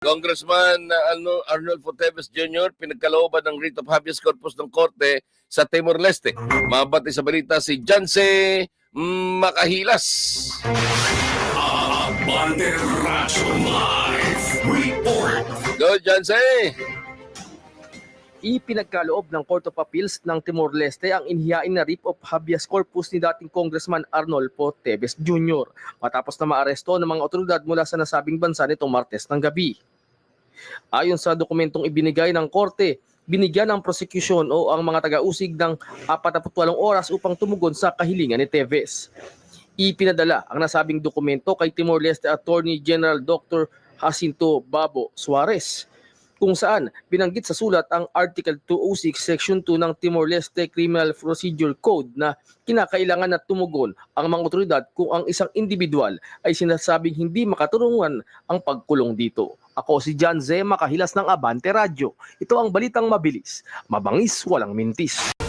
Congressman uh, Arno- Arnold Forteves Jr. pinagkalooban ng writ of habeas corpus ng korte sa Timor-Leste. Mabati sa balita si Janse Makahilas. Abante Radyo Live Report. Go, Janse! Ipinagkaloob ng Court of Appeals ng Timor-Leste ang inhiyain na writ of habeas corpus ni dating Congressman Arnolfo Teves Jr. matapos na maaresto ng mga otoridad mula sa nasabing bansa nitong Martes ng gabi. Ayon sa dokumentong ibinigay ng korte, binigyan ng prosecution o ang mga taga-usig ng 48 oras upang tumugon sa kahilingan ni Teves. Ipinadala ang nasabing dokumento kay Timor-Leste Attorney General Dr. Jacinto Babo Suarez kung saan binanggit sa sulat ang Article 206 Section 2 ng Timor-Leste Criminal Procedure Code na kinakailangan na tumugon ang mga otoridad kung ang isang individual ay sinasabing hindi makaturungan ang pagkulong dito. Ako si John Z. Makahilas ng Abante Radio. Ito ang balitang mabilis, mabangis, walang mintis.